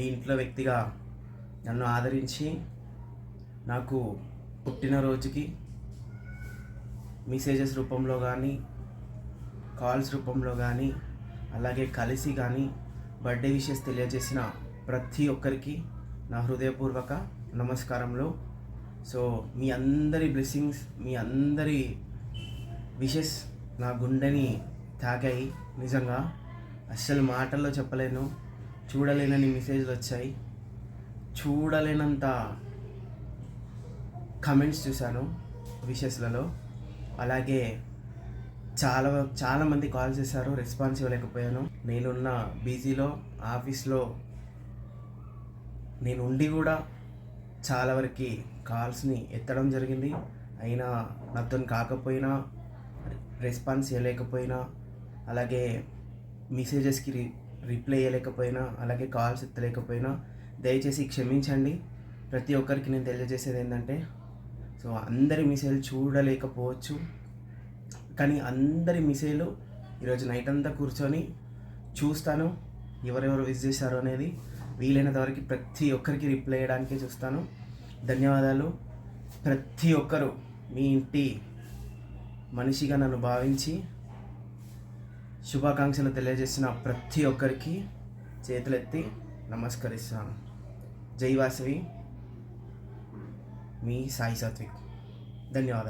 మీ ఇంట్లో వ్యక్తిగా నన్ను ఆదరించి నాకు పుట్టినరోజుకి మెసేజెస్ రూపంలో కానీ కాల్స్ రూపంలో కానీ అలాగే కలిసి కానీ బర్త్డే విషెస్ తెలియజేసిన ప్రతి ఒక్కరికి నా హృదయపూర్వక నమస్కారములు. సో మీ అందరి బ్లెస్సింగ్స్ మీ అందరి విషెస్ నా గుండెని తాకాయి. నిజంగా అస్సలు మాటల్లో చెప్పలేను. చూడలేనని మెసేజ్లు వచ్చాయి. చూడలేనంత కమెంట్స్ చూశాను విషెస్లలో అలాగే చాలా చాలామంది కాల్ చేశారు రెస్పాన్స్ ఇవ్వలేకపోయాను. నేనున్న బీజీలో ఆఫీస్లో నేను ఉండి కూడా చాలా వరకు కాల్స్ని ఎత్తడం జరిగింది. అయినా నాతో కాకపోయినా రెస్పాన్స్ ఇవ్వలేకపోయినా అలాగే మెసేజెస్కి రి రిప్లై ఇవ్వలేకపోయినా అలాగే కాల్స్ ఎత్తలేకపోయినా దయచేసి క్షమించండి. ప్రతి ఒక్కరికి నేను తెలియజేసేది ఏంటంటే సో అందరి మిసైల్ చూడలేకపోవచ్చు. కానీ అందరి మిసైలు ఈరోజు నైట్ అంతా కూర్చొని చూస్తాను ఎవరెవరు విజ్ చేశారు అనేది. వీలైనంత వరకు ప్రతి ఒక్కరికి రిప్లై చేయడానికే చూస్తాను. ధన్యవాదాలు. ప్రతి ఒక్కరు మీ ఇంటి మనిషిగా నన్ను భావించి శుభాకాంక్షలు తెలియజేసిన ప్రతి ఒక్కరికి చేతులెత్తి నమస్కరిస్తాను. జై వాసవి. మీ సాయి సాత్విక్. ధన్యవాదాలు.